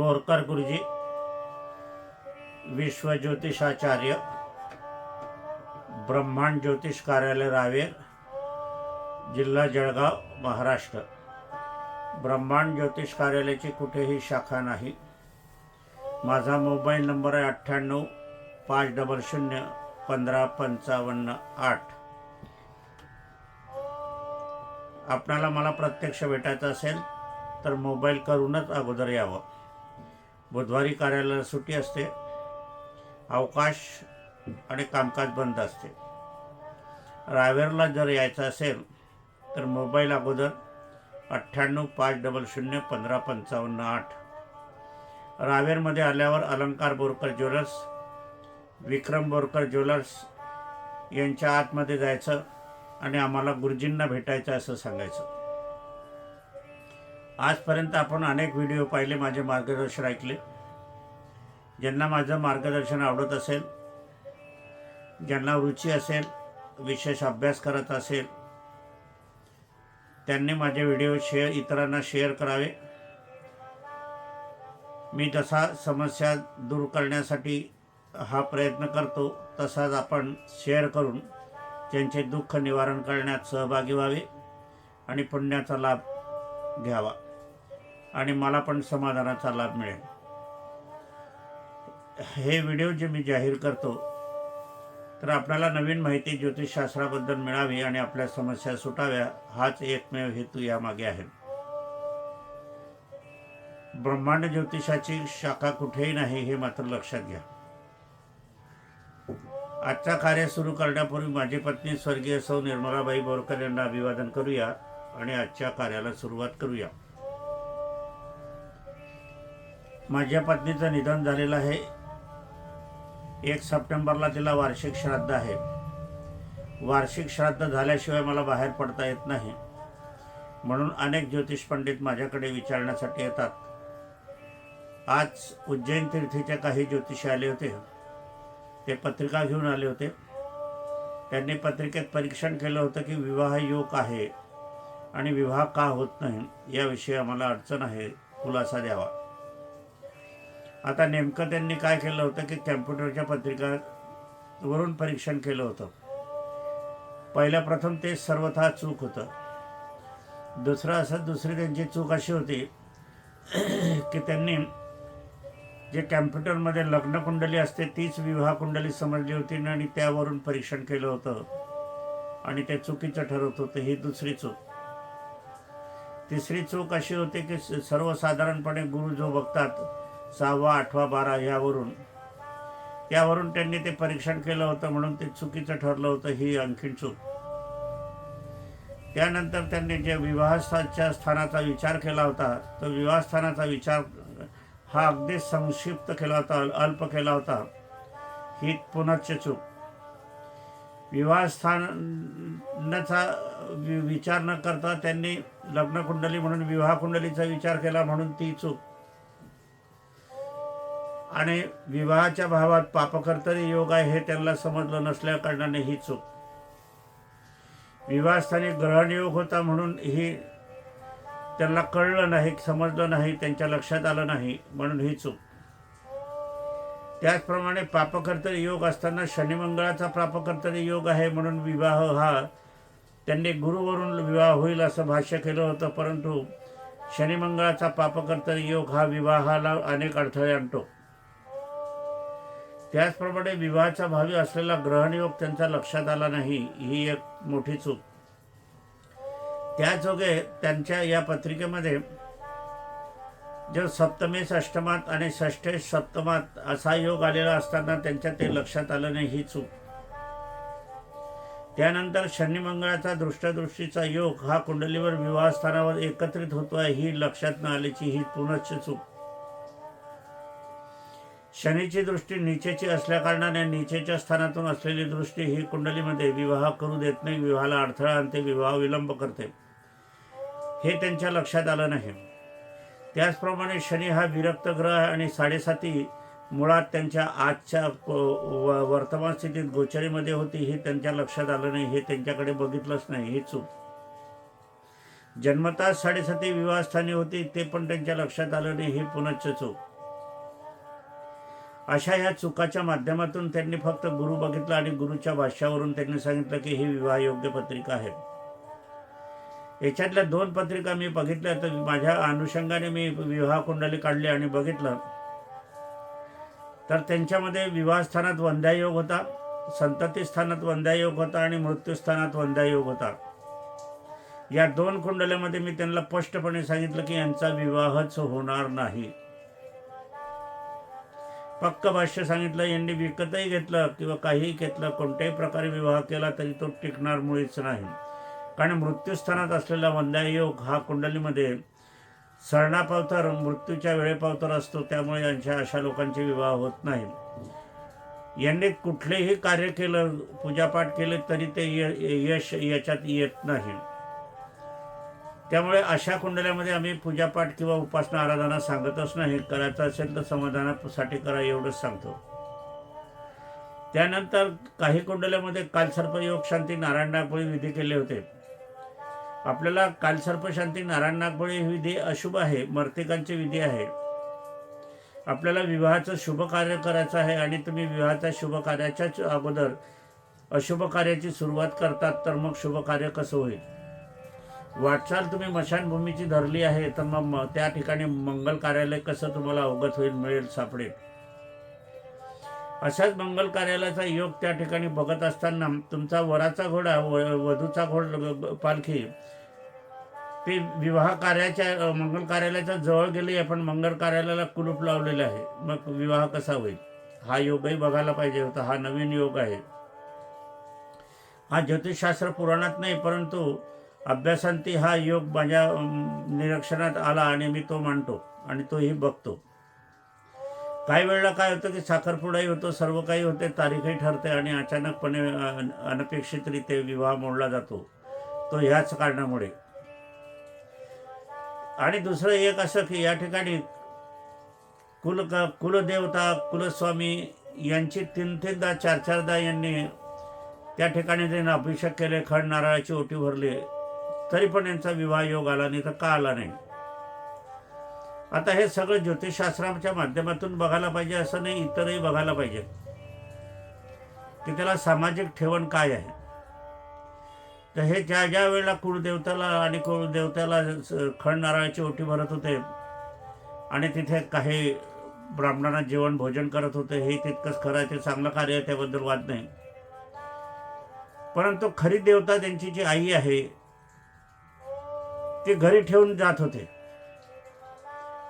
बोरकर गुरुजी विश्व ज्योतिषाचार्य ब्रह्मांड ज्योतिष कार्यालय रावेर जिल्हा जळगाव महाराष्ट्र. ब्रह्मांड ज्योतिष कार्यालयाची कुठेही शाखा नाही. माझा मोबाईल नंबर आहे अठ्ठ्याण्णव पाच डबल शून्य पंधरा पंचावन्न आठ. आपणाला मला प्रत्यक्ष भेटायचं असेल तर मोबाईल करूनच अगोदर यावं. बुधवारी कार्यालयाला सुट्टी असते. अवकाश आणि कामकाज बंद असते. रावेरला जर यायचं असेल तर मोबाईल अगोदर अठ्ठ्याण्णव पाच डबल शून्य पंधरा पंचावन्न आठ. रावेरमध्ये आल्यावर अलंकार बोरकर ज्वेलर्स विक्रम बोरकर ज्वेलर्स यांच्या आतमध्ये जायचं आणि आम्हाला गुरुजींना भेटायचं असं सांगायचं. आजपर्यंत आपण अनेक व्हिडिओ पाहिले माझे मार्गदर्शन ऐकले. ज्यांना माझं मार्गदर्शन आवडत असेल ज्यांना रुची असेल विशेष अभ्यास करत असेल त्यांनी माझे व्हिडिओ शेअर इतरांना शेअर करावे. मी जसा समस्या दूर करण्यासाठी हा प्रयत्न करतो तसाच आपण शेअर करून त्यांचे दुःख निवारण करण्यात सहभागी व्हावे आणि पुण्याचा लाभ घ्यावा. आणि मला पण समाधानाचा लाभ मिळेल. हे व्हिडिओ जे मी जाहीर करतो तर आपल्याला नवीन माहिती ज्योतिषशास्त्राबद्दल मिळावी आणि आपल्या समस्या सुटाव्या हाच एकमेव हेतू यामागे आहे. ब्रह्मांड ज्योतिषाची शाखा कुठेही नाही हे मात्र लक्षात घ्या. आजचा कार्य सुरू करण्यापूर्वी माझी पत्नी स्वर्गीय सौ निर्मलाबाई बोरकर यांना अभिवादन करूया आणि आजच्या कार्याला सुरुवात करूया. माझ्या पत्नीचं निधन झालेलं आहे. एक सप्टेंबरला तिला वार्षिक श्राद्ध आहे. वार्षिक श्राद्ध झाल्याशिवाय मला बाहेर पडता येत नाही. म्हणून अनेक ज्योतिष पंडित माझ्याकडे विचारण्यासाठी येतात. आज उज्जैन तीर्थीचे काही ज्योतिषी आले होते. ते पत्रिका घेऊन आले होते. त्यांनी पत्रिकेत परीक्षण केलं होतं की विवाह योग आहे आणि विवाह का होत नाही याविषयी आम्हाला अडचण आहे. खुलासा द्यावा. आता नेमकं त्यांनी काय केलं होतं की कॅम्प्युटरच्या पत्रिका वरून परीक्षण केलं होतं. पहिल्या प्रथम ते सर्वथा चूक होतं. दुसरं असं दुसरी त्यांची चूक अशी होती की त्यांनी जे कॅम्प्युटरमध्ये लग्नकुंडली असते तीच विवाह कुंडली समजली होती आणि त्यावरून परीक्षण केलं होतं. आणि ते चुकीचं ठरत होतं ही दुसरी चूक. तिसरी चूक अशी होती की सर्वसाधारणपणे गुरु जो बघतात सहावा आठवा बारा ह्यावरून. त्यावरून त्यांनी ते परीक्षण केलं होतं म्हणून ते चुकीचं ठरलं होतं ही आणखीन चूक. त्यानंतर त्यांनी जे विवाहस्थाच्या स्थानाचा विचार केला होता तो विवाहस्थानाचा विचार हा अगदी संक्षिप्त केला होता अल्प केला होता. ही पुनश्च चूक. विवाहस्थानाचा वि- विचार न करता त्यांनी लग्नकुंडली म्हणून विवाहकुंडलीचा विचार केला म्हणून ती चूक. आणि विवाहाच्या भावात पापकर्तरी योग आहे हे त्यांना समजलं नसल्या कारणाने ही चूक. विवाहस्थानी ग्रहणयोग होता म्हणून ही त्यांना कळलं नाही समजलं नाही त्यांच्या लक्षात आलं नाही म्हणून ही चूक. त्याचप्रमाणे पापकर्तरी योग असताना शनिमंगळाचा पापकर्तरी योग आहे म्हणून विवाह हा त्यांनी गुरुवरून विवाह होईल असं भाष्य केलं होतं परंतु शनिमंगळाचा पापकर्तरी योग हा विवाहाला अनेक अडथळे आणतो. त्याचप्रमाणे विवाहाच्या भावी असलेला ग्रहणयोग त्यांच्या लक्षात आला नाही ही एक मोठी चूक. त्याचोगे त्यांच्या या पत्रिकेमध्ये जर सप्तमेश अष्टमात आणि षष्ठेश सप्तमात असा योग आलेला असताना त्यांच्या ते लक्षात आलं नाही ही चूक. त्यानंतर शनिमंगळाचा दृष्टदृष्टीचा योग हा कुंडलीवर विवाहस्थानावर एकत्रित होतोय ही लक्षात न आल्याची ही पुनश्च चूक. शनीची दृष्टी नीचेची असल्याकारणाने नीचेच्या स्थानातून असलेली दृष्टी ही कुंडलीमध्ये विवाह करू देत नाही विवाहाला अडथळा आणते विवाह विलंब करते. हे त्यांच्या लक्षात आलं नाही. त्याचप्रमाणे शनी हा विरक्त ग्रह आणि साडेसाती मुळात त्यांच्या आजच्या वर्तमान स्थितीत गोचरीमध्ये होती हे त्यांच्या लक्षात आलं नाही हे त्यांच्याकडे बघितलंच नाही ही चूक. जन्मताच साडेसाती विवाहस्थानी होती ते पण त्यांच्या लक्षात आलं नाही ही पुनश्च चूक. अशा या चुकाच्या माध्यमातून त्यांनी फक्त गुरु बघितला आणि गुरुच्या भाष्यावरून त्यांनी सांगितलं की ही विवाहयोग्य पत्रिका आहे. याच्यातल्या दोन पत्रिका मी बघितल्या तर माझ्या अनुषंगाने मी विवाह कुंडली काढली आणि बघितलं. तर त्यांच्यामध्ये विवाहस्थानात वंद्यायोग होता संतती स्थानात होता आणि मृत्यूस्थानात वंद्यायोग होता. या दोन कुंडल्यामध्ये मी त्यांना स्पष्टपणे सांगितलं की यांचा विवाहच होणार नाही. पक्क भाष्य सांगितलं यांनी विकतही घेतलं किंवा काहीही घेतलं कोणत्याही प्रकारे विवाह केला तरी तो टिकणार मुळीच नाही. कारण मृत्यूस्थानात असलेला वंद्यायोग हा कुंडलीमध्ये सरणापावतर मृत्यूच्या वेळेपावतर असतो त्यामुळे यांच्या अशा लोकांचे विवाह होत नाही. यांनी कुठलेही कार्य केलं पूजापाठ केले तरी ते यश याच्यात येत नाही. त्यामुळे अशा कुंडल्यामध्ये आम्ही पूजापाठ किंवा उपासना आराधना सांगतच नाही करायचं असेल तर समाधानासाठी करा एवढंच सांगतो. त्यानंतर काही कुंडल्यामध्ये कालसर्पयोग शांती नारायण नागबळी विधी केले होते. आपल्याला कालसर्प शांती नारायण नागबळी ही विधी अशुभ आहे मर्तिकांची विधी आहे. आपल्याला विवाहाचं शुभ कार्य करायचं आहे आणि तुम्ही विवाहाच्या शुभ कार्याच्याच अगोदर अशुभ कार्याची सुरुवात करतात तर मग शुभ कार्य कसं होईल? वाटचाल तुम्ही मशानभूमीची धरली आहे तर मग त्या ठिकाणी मंगल कार्यालय कसं तुम्हाला अवगत होईल मिळेल सापडेल अशाच मंगल कार्यालयाचा योग त्या ठिकाणी बघत असताना तुमचा वराचा घोडा व- वधूचा घोड पालखी ते विवाह कार्याच्या मंगल कार्यालयाच्या जवळ गेली आहे पण मंगल कार्यालयाला कुलूप लावलेलं आहे. मग विवाह कसा होईल? हा योगही बघायला पाहिजे होता हा नवीन योग आहे. हा ज्योतिषशास्त्र पुराणात नाही परंतु अभ्यासांती हा योग माझ्या निरीक्षणात आला आणि मी तो मांडतो आणि तोही बघतो. काही वेळेला काय होतं की साखरपुडाही होतो सर्व काही होते तारीखही ठरते आणि अचानकपणे अन- अनपेक्षितरीत्या विवाह मोडला जातो. तो ह्याच कारणामुळे. आणि दुसरं एक असं की या ठिकाणी कुल कुलदेवता कुलस्वामी यांची तीन तीनदा चार चारदा यांनी त्या ठिकाणी त्यांनी अभिषेक केले खड नारळाची ओटी भरली. तरी पण यांचा विवाह योग आला नाही तर का आला नाही? आता हे सगळं ज्योतिषशास्त्राच्या माध्यमातून बघायला पाहिजे असं नाही इतरही बघायला पाहिजे. की त्याला सामाजिक ठेवण काय आहे? तर हे ज्या ज्या वेळेला कुळदेवताला आणि कुळदेवताला स- नारळाची ओटी भरत होते आणि तिथे काही ब्राह्मणांना जेवण भोजन करत होते हे तितकंच खरं आहे ते चांगलं कार्य आहे त्याबद्दल वाद नाही. परंतु खरी देवता त्यांची जी आई आहे ते घरी ठेवून जात होते.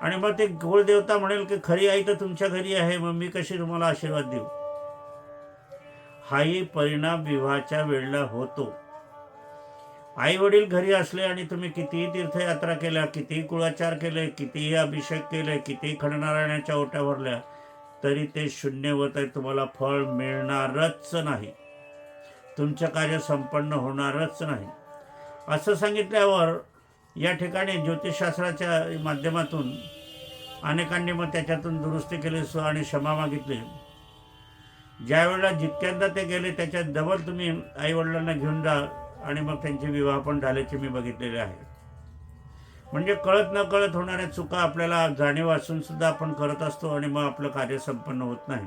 आणि मग ते कुळदेवता म्हणेल की खरी आई तर तुमच्या घरी आहे मग मी कशी तुम्हाला आशीर्वाद देऊ? हाही परिणाम विवाहाच्या वेळेला होतो. आई वडील घरी असले आणि तुम्ही कितीही तीर्थयात्रा केल्या कितीही कुळाचार केले कितीही अभिषेक केले कितीही खडनारायणाच्या ओट्या भरल्या तरी ते शून्य होत आहे तुम्हाला फळ मिळणारच नाही. तुमचं कार्य संपन्न होणारच नाही. असं सांगितल्यावर या ठिकाणी ज्योतिषशास्त्राच्या माध्यमातून अनेकांनी मग त्याच्यातून दुरुस्ती केली सो आणि क्षमा मागितली. ज्या वेळेला जितक्यांदा ते गेले त्याच्यात डबल तुम्ही आईवडिलांना घेऊन जा आणि मग त्यांचे विवाह पण झाल्याचे मी बघितलेले आहे. म्हणजे कळत न कळत होणाऱ्या चुका आपल्याला जाणीव असूनसुद्धा आपण करत असतो आणि मग आपलं कार्य संपन्न होत नाही.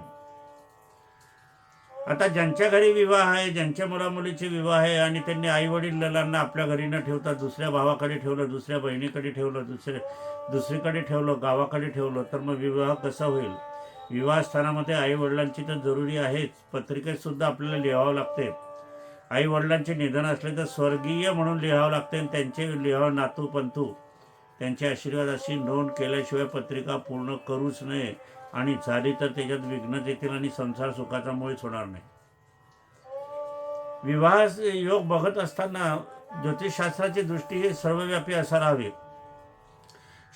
आता ज्यांच्या घरी विवाह आहे ज्यांच्या मुलामुलीचे विवाह आहे आणि त्यांनी आई ललांना आपल्या घरी न ठेवता दुसऱ्या भावाकडे ठेवलं दुसऱ्या बहिणीकडे ठेवलं दुसऱ्या दुसरीकडे ठेवलं गावाकडे ठेवलं तर मग विवाह कसा होईल? विवाह स्थानामध्ये आई वडिलांची तर जरुरी आहेच. पत्रिकेतसुद्धा आपल्याला लिहावं लागते. आई वडिलांचे निधन असले तर स्वर्गीय म्हणून लिहावं लागते आणि त्यांचे लिहावं नातू पंतू त्यांचे आशीर्वाद अशी नोंद केल्याशिवाय पत्रिका पूर्ण करूच नये. आणि झाली तर त्याच्यात विघ्न येतील आणि संसार सुखाचा मुळीच होणार नाही. विवाह योग बघत असताना ज्योतिषशास्त्राची दृष्टी ही सर्वव्यापी असायला हवी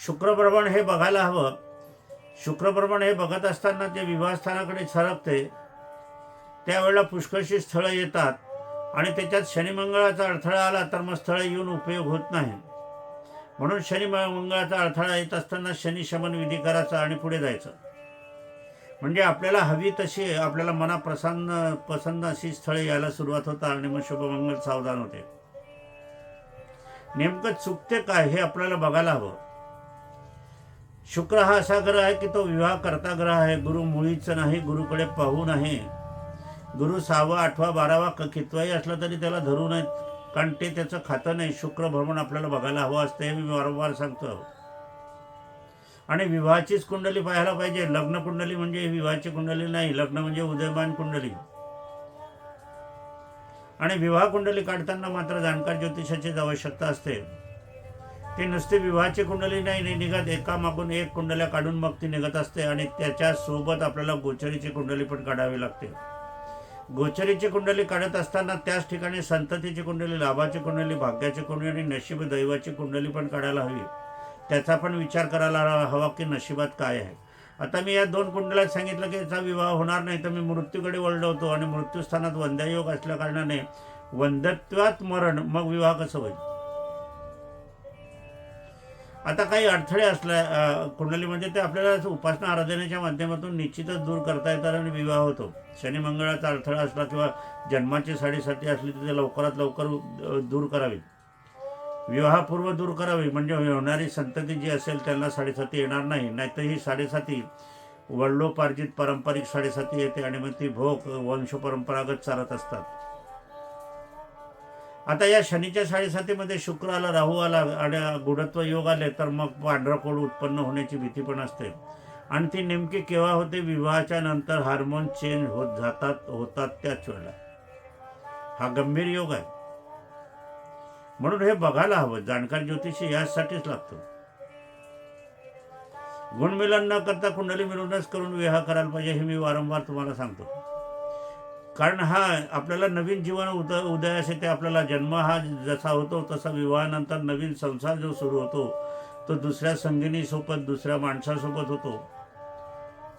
शुक्रभ्रमण हे बघायला हवं. शुक्रभ्रमण हे बघत असताना ते विवाहस्थानाकडे सरकते त्यावेळेला पुष्कळशी स्थळं येतात आणि त्याच्यात शनिमंगळाचा अडथळा आला तर मग स्थळं येऊन उपयोग होत नाही. म्हणून शनिमंगळाचा अडथळा येत असताना शनी शमन विधी करायचा आणि पुढे जायचं. म्हणजे आपल्याला हवी तशी आपल्याला मना प्रसन्न पसंत अशी स्थळे यायला सुरुवात होतात आणि मग शुभमंगल सावधान होते. नेमकं चुकते काय हे आपल्याला बघायला हवं. शुक्र हा असा ग्रह आहे की तो विवाह करता ग्रह आहे. गुरु मुळीच नाही गुरुकडे पाहू नाही. गुरु सहावा आठवा बारावा क- कितवाही असला तरी त्याला धरू नयेत. कारण ते त्याचं खातं नाही. शुक्र भ्रमण आपल्याला बघायला हवं असतं हे मी वारंवार सांगतो. आणि विवाहाचीच कुंडली पाहायला पाहिजे. लग्न कुंडली म्हणजे विवाहाची कुंडली नाही. लग्न म्हणजे उदयमान कुंडली. आणि विवाह कुंडली काढताना मात्र जाणकार ज्योतिषाचीच आवश्यकता असते. ती नुसती विवाहाची कुंडली नाही निघत निघत एकामागून एक कुंडल्या काढून मग ती निघत असते आणि त्याच्यासोबत आपल्याला गोचरीची कुंडली पण काढावी लागते. गोचरीची कुंडली काढत असताना त्याच ठिकाणी संततीची कुंडली लाभाची कुंडली भाग्याची कुंडली आणि नशीब दैवाची कुंडली पण काढायला हवी. त्याचा पण विचार करायला हवा की नशिबात काय आहे. आता मी या दोन कुंडलात सांगितलं की याचा विवाह होणार नाही तर मी मृत्यूकडे वळवतो आणि मृत्यूस्थानात वंद्यायोग असल्या कारणाने वंदत्वात मरण मग विवाह कसं होईल? आता काही अडथळे असल्या कुंडली म्हणजे ते आपल्याला उपासना आराधनेच्या माध्यमातून निश्चितच दूर करता येतात आणि विवाह होतो. शनी मंगळाचा अडथळा असला किंवा जन्माची साडेसाती असली तर ते लवकरात लवकर दूर करावी. विवाहपूर्व दूर करावी म्हणजे होणारी संतती जी असेल त्यांना साडेसाती येणार नाही. नाहीतर ही साडेसाती वडलोपार्जित पारंपरिक साडेसाती येते आणि मग ती भोग वंश परंपरागत चालत असतात. आता या शनीच्या साडेसातीमध्ये शुक्र आला राहू आला आणि गुढत्व योग आले तर मग पांढराकोड उत्पन्न होण्याची भीती पण असते. आणि ती नेमकी केव्हा होते? विवाहाच्या नंतर हार्मोन चेंज होत जातात होतात त्याच वेळेला. हा गंभीर योग आहे. म्हणून हे बघायला हवं. जाणकार ज्योतिषी यासाठीच लागतो. गुणमिलन न करता कुंडली मिळूनच करून विवाह करायला पाहिजे हे मी वारंवार तुम्हाला सांगतो. कारण हा आपल्याला नवीन जीवन उद उदयास येते आपल्याला जन्म हा जसा होतो तसा विवाहानंतर नवीन संसार जो सुरू होतो तो दुसऱ्या संगिनीसोबत दुसऱ्या माणसासोबत होतो.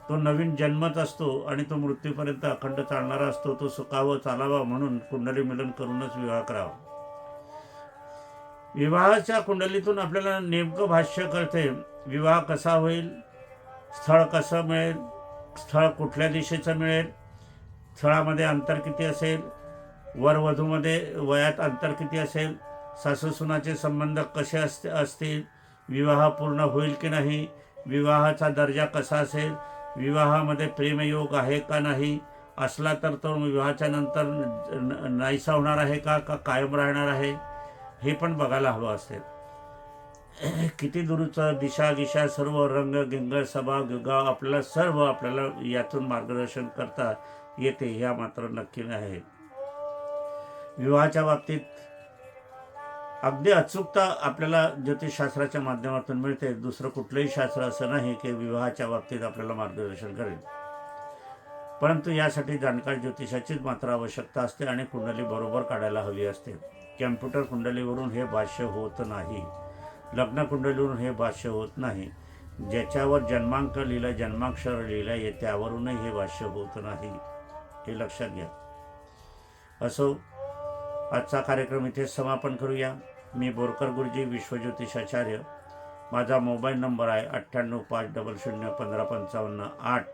तो नवीन जन्मत असतो आणि तो मृत्यूपर्यंत अखंड चालणारा असतो तो सुखावं चालावा म्हणून कुंडली मिलन करूनच विवाह करावा. विवाहाच्या कुंडलीतून आपल्याला नेमकं भाष्य कळते विवाह कसा होईल स्थळ कसं मिळेल स्थळ कुठल्या दिशेचं मिळेल स्थळामध्ये अंतर किती असेल वरवधूमध्ये वयात अंतर किती असेल सासूसुनाचे संबंध कसे असते असतील विवाह पूर्ण होईल की नाही विवाहाचा दर्जा कसा असेल विवाहामध्ये प्रेमयोग आहे का नाही असला तर तो विवाहाच्या नंतर न- नाहीसा होणार आहे का का कायम राहणार आहे? हे पण बघायला हवं असेल. किती दूरचं दिशा गिशा सर्व रंग गिंग सभा गिगा आपल्याला सर्व आपल्याला यातून मार्गदर्शन करता येते ह्या मात्र नक्की आहे विवाहाच्या बाबतीत अगदी अचूकता आपल्याला ज्योतिषशास्त्राच्या माध्यमातून मिळते. दुसरं कुठलंही शास्त्र असं नाही की विवाहाच्या बाबतीत आपल्याला मार्गदर्शन करेल. परंतु यासाठी जाणकार ज्योतिषाचीच मात्र आवश्यकता असते आणि कुंडली बरोबर काढायला हवी असते. कॅम्प्युटर कुंडलीवरून हे भाष्य होत नाही. लग्न कुंडलीवरून हे भाष्य होत नाही. ज्याच्यावर जन्मांक लिहिलं जन्माक्षर लिहिलं आहे त्यावरूनही हे भाष्य होत नाही. हे लक्षात घ्या. असो आजचा कार्यक्रम इथेच समापन करूया. मी बोरकर गुरुजी विश्वज्योतिषाचार्य. माझा मोबाईल नंबर आहे अठ्ठ्याण्णव पाच डबल शून्य पंधरा पंचावन्न आठ.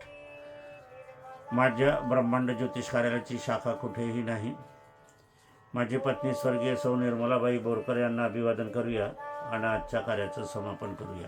माझ्या ब्रह्मांड ज्योतिष कार्यालयाची शाखा कुठेही नाही. माझी पत्नी स्वर्गीय सौ निर्मलाबाई बोरकर यांना अभिवादन करूया आणि आजच्या कार्याचं समापन करूया.